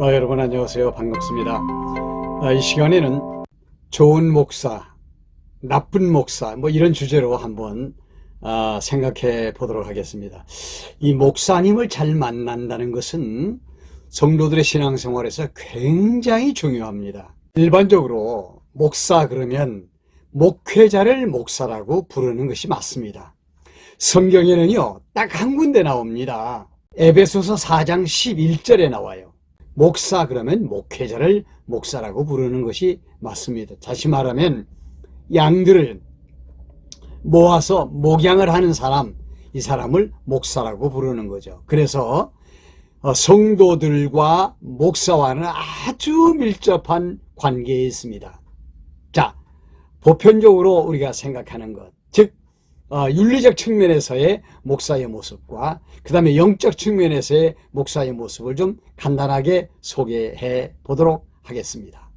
어, 여러분 안녕하세요. 반갑습니다. 아, 이 시간에는 좋은 목사, 나쁜 목사 뭐 이런 주제로 한번 아, 생각해 보도록 하겠습니다. 이 목사님을 잘 만난다는 것은 성도들의 신앙생활에서 굉장히 중요합니다. 일반적으로 목사 그러면 목회자를 목사라고 부르는 것이 맞습니다. 성경에는요, 딱 한 군데 나옵니다. 에베소서 4장 11절에 나와요. 목사 그러면 목회자를 목사라고 부르는 것이 맞습니다. 다시 말하면 양들을 모아서 목양을 하는 사람, 이 사람을 목사라고 부르는 거죠. 그래서 어, 성도들과 목사와는 아주 밀접한 관계에 있습니다. 자, 보편적으로 우리가 생각하는 것, 즉 어, 윤리적 측면에서의 목사의 모습과 그 다음에 영적 측면에서의 목사의 모습을 좀 간단하게 소개해 보도록 하겠습니다.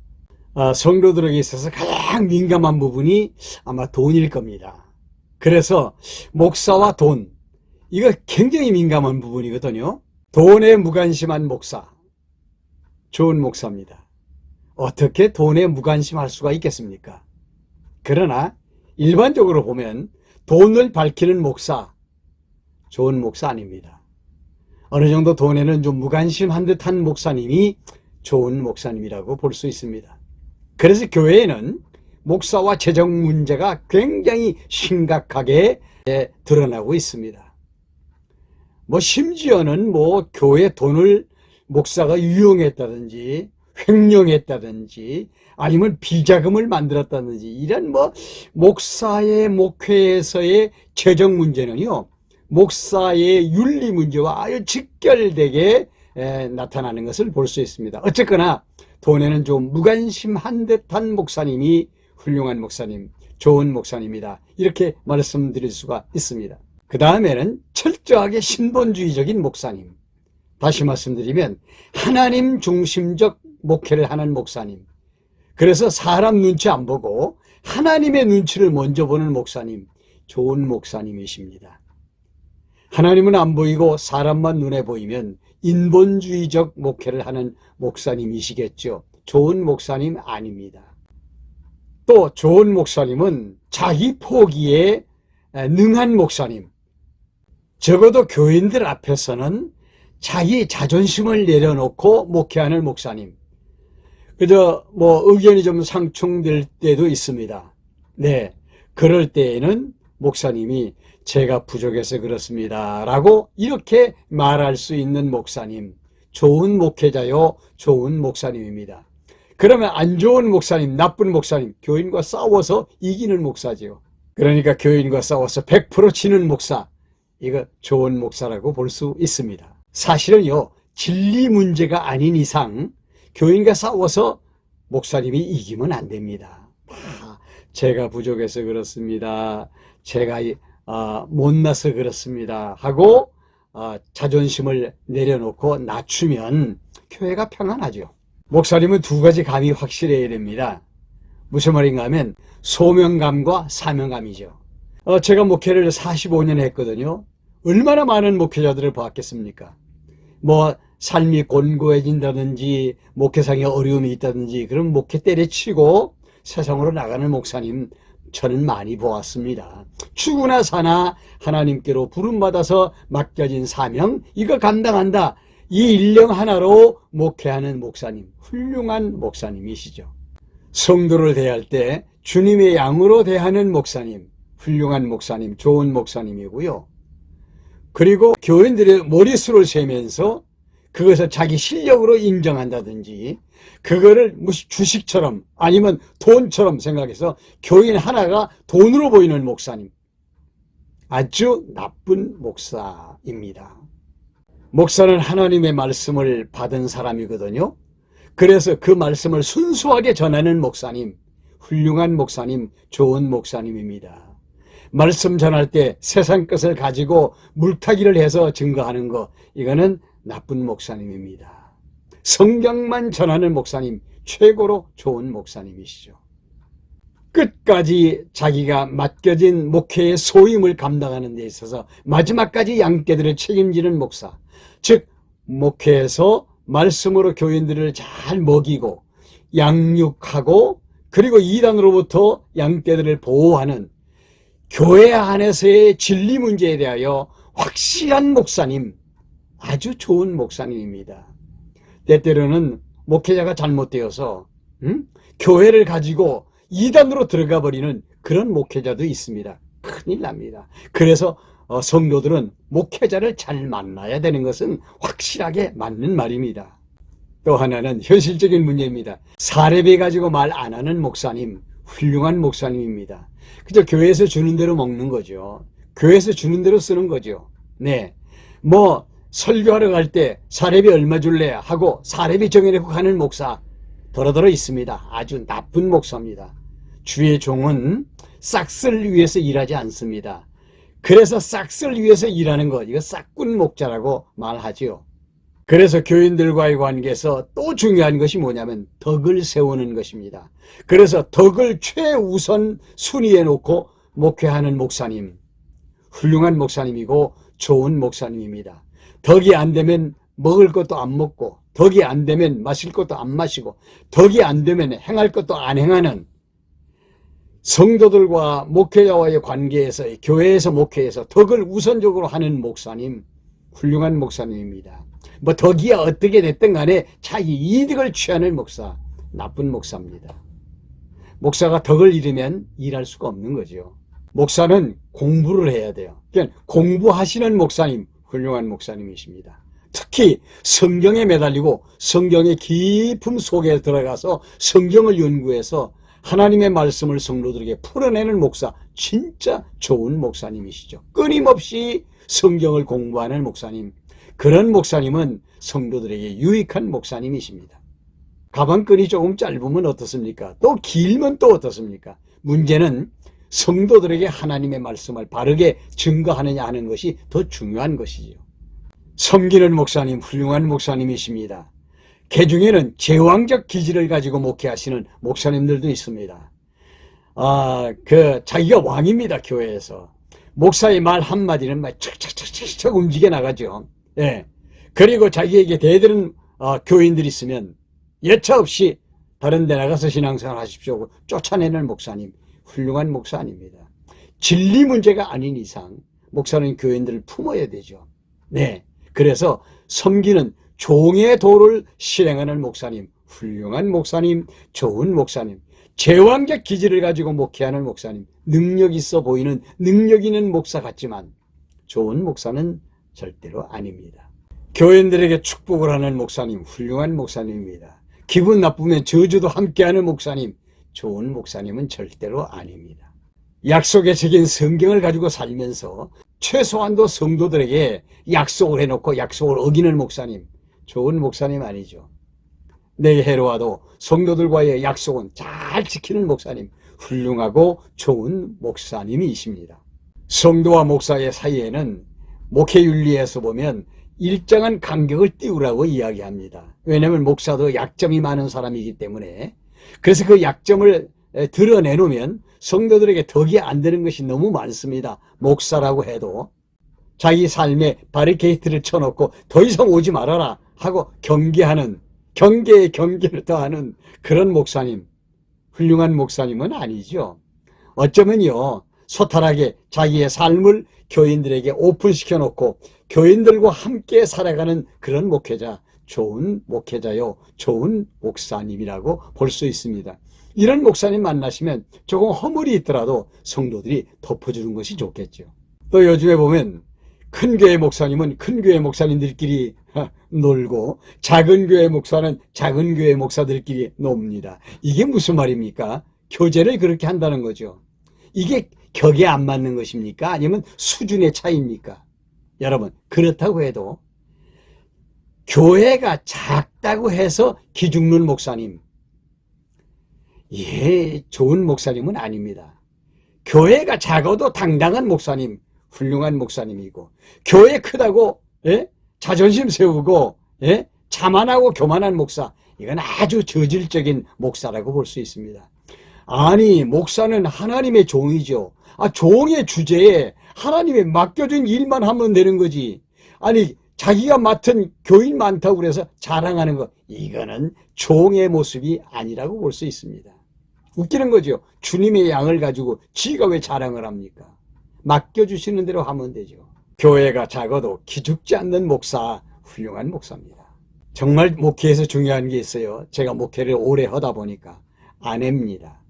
어, 성도들에게 있어서 가장 민감한 부분이 아마 돈일 겁니다. 그래서 목사와 돈, 이거 굉장히 민감한 부분이거든요. 돈에 무관심한 목사, 좋은 목사입니다. 어떻게 돈에 무관심할 수가 있겠습니까? 그러나 일반적으로 보면 돈을 밝히는 목사, 좋은 목사 아닙니다. 어느 정도 돈에는 좀 무관심한 듯한 목사님이 좋은 목사님이라고 볼 수 있습니다. 그래서 교회에는 목사와 재정 문제가 굉장히 심각하게 드러나고 있습니다. 뭐 심지어는 뭐 교회 돈을 목사가 유용했다든지 횡령했다든지 아니면 비자금을 만들었다든지 이런 뭐 목사의 목회에서의 재정 문제는요 목사의 윤리 문제와 아주 직결되게 에, 나타나는 것을 볼 수 있습니다. 어쨌거나 돈에는 좀 무관심한 듯한 목사님이 훌륭한 목사님, 좋은 목사님이다. 이렇게 말씀드릴 수가 있습니다. 그 다음에는 철저하게 신본주의적인 목사님. 다시 말씀드리면 하나님 중심적 목회를 하는 목사님. 그래서 사람 눈치 안 보고 하나님의 눈치를 먼저 보는 목사님. 좋은 목사님이십니다. 하나님은 안 보이고 사람만 눈에 보이면 인본주의적 목회를 하는 목사님이시겠죠. 좋은 목사님 아닙니다. 또 좋은 목사님은 자기 포기에 능한 목사님. 적어도 교인들 앞에서는 자기 자존심을 내려놓고 목회하는 목사님. 그저 뭐 의견이 좀 상충될 때도 있습니다. 네. 그럴 때에는 목사님이 제가 부족해서 그렇습니다. 라고 이렇게 말할 수 있는 목사님. 좋은 목회자요. 좋은 목사님입니다. 그러면 안 좋은 목사님, 나쁜 목사님, 교인과 싸워서 이기는 목사지요. 그러니까 교인과 싸워서 100% 지는 목사. 이거 좋은 목사라고 볼 수 있습니다. 사실은요, 진리 문제가 아닌 이상 교인과 싸워서 목사님이 이기면 안 됩니다. 아, 제가 부족해서 그렇습니다. 제가 어, 못나서 그렇습니다. 하고 어, 자존심을 내려놓고 낮추면 교회가 평안하죠. 목사님은 두 가지 감이 확실해야 됩니다. 무슨 말인가 하면 소명감과 사명감이죠. 어, 제가 목회를 45년 했거든요. 얼마나 많은 목회자들을 보았겠습니까? 뭐 삶이 곤고해진다든지 목회상에 어려움이 있다든지 그런 목회 때려치고 세상으로 나가는 목사님 저는 많이 보았습니다. 추구나 사나 하나님께로 부름받아서 맡겨진 사명 이거 감당한다. 이 일령 하나로 목회하는 목사님 훌륭한 목사님이시죠. 성도를 대할 때 주님의 양으로 대하는 목사님 훌륭한 목사님 좋은 목사님이고요. 그리고 교인들의 머리수를 세면서 그것을 자기 실력으로 인정한다든지 그거를 무슨 주식처럼 아니면 돈처럼 생각해서 교인 하나가 돈으로 보이는 목사님 아주 나쁜 목사입니다. 목사는 하나님의 말씀을 받은 사람이거든요. 그래서 그 말씀을 순수하게 전하는 목사님, 훌륭한 목사님, 좋은 목사님입니다. 말씀 전할 때 세상 것을 가지고 물타기를 해서 증거하는 거, 이거는 나쁜 목사님입니다. 성경만 전하는 목사님, 최고로 좋은 목사님이시죠. 끝까지 자기가 맡겨진 목회의 소임을 감당하는 데 있어서 마지막까지 양떼들을 책임지는 목사. 즉, 목회에서 말씀으로 교인들을 잘 먹이고 양육하고 그리고 이단으로부터 양떼들을 보호하는 교회 안에서의 진리 문제에 대하여 확실한 목사님, 아주 좋은 목사님입니다. 때때로는 목회자가 잘못되어서 음? 교회를 가지고 이단으로 들어가 버리는 그런 목회자도 있습니다. 큰일 납니다. 그래서 어, 성도들은 목회자를 잘 만나야 되는 것은 확실하게 맞는 말입니다. 또 하나는 현실적인 문제입니다. 사례비 가지고 말 안 하는 목사님, 훌륭한 목사님입니다. 그저 교회에서 주는 대로 먹는 거죠. 교회에서 주는 대로 쓰는 거죠. 네. 뭐, 설교하러 갈 때 사례비 얼마 줄래? 하고 사례비 정해놓고 가는 목사, 더러더러 있습니다. 아주 나쁜 목사입니다. 주의 종은 싹쓸 위해서 일하지 않습니다. 그래서 싹쓸 위해서 일하는 것, 이거 싹군 목자라고 말하지요. 그래서 교인들과의 관계에서 또 중요한 것이 뭐냐면 덕을 세우는 것입니다. 그래서 덕을 최우선 순위에 놓고 목회하는 목사님, 훌륭한 목사님이고 좋은 목사님입니다. 덕이 안 되면 먹을 것도 안 먹고, 덕이 안 되면 마실 것도 안 마시고, 덕이 안 되면 행할 것도 안 행하는 성도들과 목회자와의 관계에서 교회에서 목회에서 덕을 우선적으로 하는 목사님, 훌륭한 목사님입니다. 뭐 덕이야 어떻게 됐든 간에 자기 이득을 취하는 목사, 나쁜 목사입니다. 목사가 덕을 잃으면 일할 수가 없는 거죠. 목사는 공부를 해야 돼요. 그러니까 공부하시는 목사님, 훌륭한 목사님이십니다. 특히 성경에 매달리고 성경의 깊음 속에 들어가서 성경을 연구해서 하나님의 말씀을 성도들에게 풀어내는 목사, 진짜 좋은 목사님이시죠. 끊임없이 성경을 공부하는 목사님, 그런 목사님은 성도들에게 유익한 목사님이십니다. 가방끈이 조금 짧으면 어떻습니까? 또 길면 또 어떻습니까? 문제는 성도들에게 하나님의 말씀을 바르게 증거하느냐 하는 것이 더 중요한 것이지요. 섬기는 목사님, 훌륭한 목사님이십니다. 개 중에는 제왕적 기질을 가지고 목회하시는 목사님들도 있습니다. 아, 그, 자기가 왕입니다, 교회에서. 목사의 말 한마디는 막 척척척척 움직여 나가죠. 예. 그리고 자기에게 대들은 어, 교인들이 있으면 예차 없이 다른 데 나가서 신앙생활 하십시오. 쫓아내는 목사님, 훌륭한 목사입니다. 진리 문제가 아닌 이상 목사는 교인들을 품어야 되죠. 네. 그래서 섬기는 종의 도를 실행하는 목사님, 훌륭한 목사님, 좋은 목사님, 제왕적 기질을 가지고 목회하는 목사님, 능력 있어 보이는 능력 있는 목사 같지만 좋은 목사는 절대로 아닙니다. 교인들에게 축복을 하는 목사님, 훌륭한 목사님입니다. 기분 나쁘면 저주도 함께하는 목사님, 좋은 목사님은 절대로 아닙니다. 약속의 책인 성경을 가지고 살면서 최소한도 성도들에게 약속을 해놓고 약속을 어기는 목사님, 좋은 목사님 아니죠. 내게 해로와도 성도들과의 약속은 잘 지키는 목사님, 훌륭하고 좋은 목사님이십니다. 성도와 목사의 사이에는 목회윤리에서 보면 일정한 간격을 띄우라고 이야기합니다. 왜냐하면 목사도 약점이 많은 사람이기 때문에 그래서 그 약점을 드러내놓으면 성도들에게 덕이 안 되는 것이 너무 많습니다. 목사라고 해도 자기 삶에 바리케이트를 쳐놓고 더 이상 오지 말아라 하고 경계하는 경계에 경계를 더하는 그런 목사님 훌륭한 목사님은 아니죠. 어쩌면요 소탈하게 자기의 삶을 교인들에게 오픈시켜 놓고 교인들과 함께 살아가는 그런 목회자, 좋은 목회자요, 좋은 목사님이라고 볼 수 있습니다. 이런 목사님 만나시면 조금 허물이 있더라도 성도들이 덮어주는 것이 좋겠죠. 또 요즘에 보면 큰 교회 목사님은 큰 교회 목사님들끼리 놀고 작은 교회 목사는 작은 교회 목사들끼리 놉니다. 이게 무슨 말입니까? 교제를 그렇게 한다는 거죠. 이게 격에 안 맞는 것입니까? 아니면 수준의 차이입니까? 여러분, 그렇다고 해도 교회가 작다고 해서 기죽는 목사님, 예, 좋은 목사님은 아닙니다. 교회가 작아도 당당한 목사님, 훌륭한 목사님이고, 교회 크다고, 예? 자존심 세우고, 예? 자만하고 교만한 목사, 이건 아주 저질적인 목사라고 볼 수 있습니다. 아니, 목사는 하나님의 종이죠. 아, 종의 주제에 하나님의 맡겨준 일만 하면 되는 거지. 아니, 자기가 맡은 교인 많다고 그래서 자랑하는 것, 이거는 종의 모습이 아니라고 볼 수 있습니다. 웃기는 거죠. 주님의 양을 가지고 지가 왜 자랑을 합니까? 맡겨주시는 대로 하면 되죠. 교회가 작아도 기죽지 않는 목사, 훌륭한 목사입니다. 정말 목회에서 중요한 게 있어요. 제가 목회를 오래 하다 보니까 아내입니다.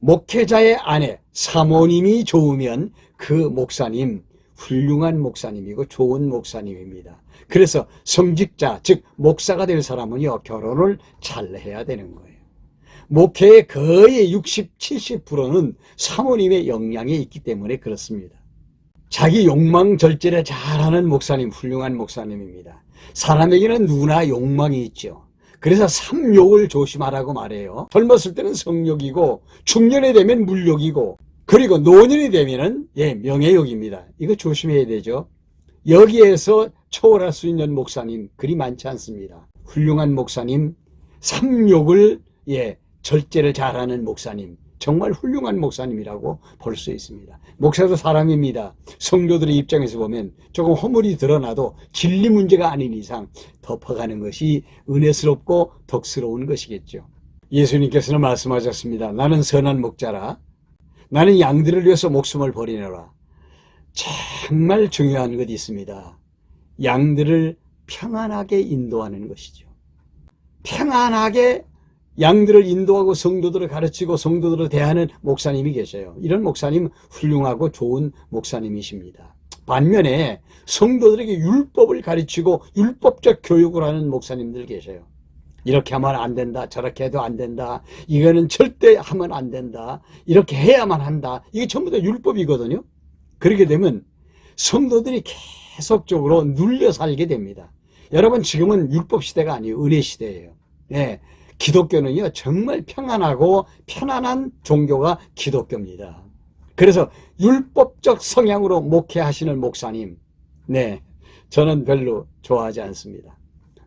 목회자의 아내, 사모님이 좋으면 그 목사님, 훌륭한 목사님이고 좋은 목사님입니다. 그래서 성직자, 즉, 목사가 될 사람은요, 결혼을 잘 해야 되는 거예요. 목회의 거의 60, 70%는 사모님의 영향이 있기 때문에 그렇습니다. 자기 욕망 절제를 잘하는 목사님, 훌륭한 목사님입니다. 사람에게는 누구나 욕망이 있죠. 그래서 삼욕을 조심하라고 말해요. 젊었을 때는 성욕이고, 중년이 되면 물욕이고, 그리고 노년이 되면은, 예, 명예욕입니다. 이거 조심해야 되죠. 여기에서 초월할 수 있는 목사님, 그리 많지 않습니다. 훌륭한 목사님, 삼욕을, 예, 절제를 잘하는 목사님, 정말 훌륭한 목사님이라고 볼 수 있습니다. 목사도 사람입니다. 성도들의 입장에서 보면 조금 허물이 드러나도 진리 문제가 아닌 이상 덮어가는 것이 은혜스럽고 덕스러운 것이겠죠. 예수님께서는 말씀하셨습니다. 나는 선한 목자라. 나는 양들을 위해서 목숨을 버리노라. 정말 중요한 것이 있습니다. 양들을 평안하게 인도하는 것이죠. 평안하게 양들을 인도하고 성도들을 가르치고 성도들을 대하는 목사님이 계셔요. 이런 목사님 훌륭하고 좋은 목사님이십니다. 반면에 성도들에게 율법을 가르치고 율법적 교육을 하는 목사님들 계셔요. 이렇게 하면 안 된다. 저렇게 해도 안 된다. 이거는 절대 하면 안 된다. 이렇게 해야만 한다. 이게 전부 다 율법이거든요. 그렇게 되면 성도들이 계속적으로 눌려 살게 됩니다. 여러분 지금은 율법 시대가 아니에요. 은혜 시대예요. 네. 기독교는요, 정말 평안하고 편안한 종교가 기독교입니다. 그래서 율법적 성향으로 목회하시는 목사님, 네, 저는 별로 좋아하지 않습니다.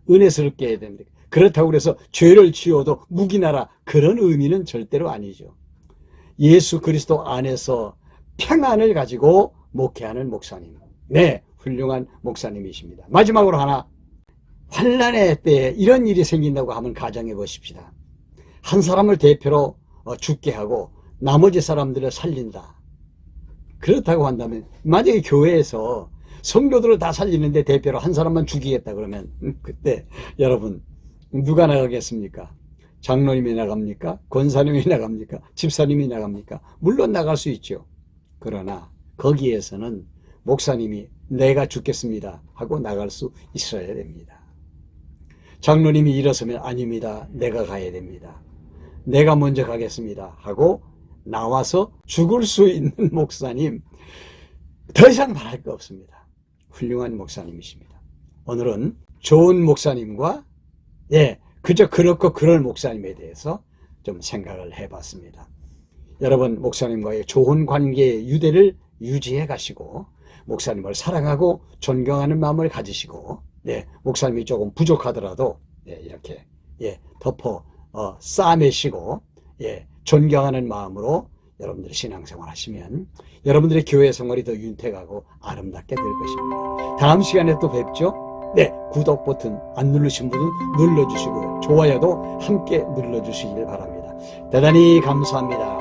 은혜스럽게 해야 됩니다. 그렇다고 해서 죄를 지어도 묵인하라 그런 의미는 절대로 아니죠. 예수 그리스도 안에서 평안을 가지고 목회하는 목사님, 네, 훌륭한 목사님이십니다. 마지막으로 하나 환란의 때에 이런 일이 생긴다고 하면 가정해 보십시다. 한 사람을 대표로 어, 죽게 하고 나머지 사람들을 살린다. 그렇다고 한다면 만약에 교회에서 성도들을 다 살리는데 대표로 한 사람만 죽이겠다 그러면 음, 그때 여러분 누가 나가겠습니까? 장로님이 나갑니까? 권사님이 나갑니까? 집사님이 나갑니까? 물론 나갈 수 있죠. 그러나 거기에서는 목사님이 내가 죽겠습니다 하고 나갈 수 있어야 됩니다. 장로님이 일어서면 아닙니다. 내가 가야 됩니다. 내가 먼저 가겠습니다. 하고 나와서 죽을 수 있는 목사님 더 이상 말할 거 없습니다. 훌륭한 목사님이십니다. 오늘은 좋은 목사님과 예, 그저 그렇고 그럴 목사님에 대해서 좀 생각을 해봤습니다. 여러분 목사님과의 좋은 관계의 유대를 유지해 가시고 목사님을 사랑하고 존경하는 마음을 가지시고 네, 목사님이 조금 부족하더라도 예, 이렇게 예, 덮어 어, 싸매시고 예, 존경하는 마음으로 여러분들이 신앙생활 하시면 여러분들의 교회 생활이 더 윤택하고 아름답게 될 것입니다. 다음 시간에 또 뵙죠. 네, 구독 버튼 안 누르신 분은 눌러주시고요. 좋아요도 함께 눌러주시길 바랍니다. 대단히 감사합니다.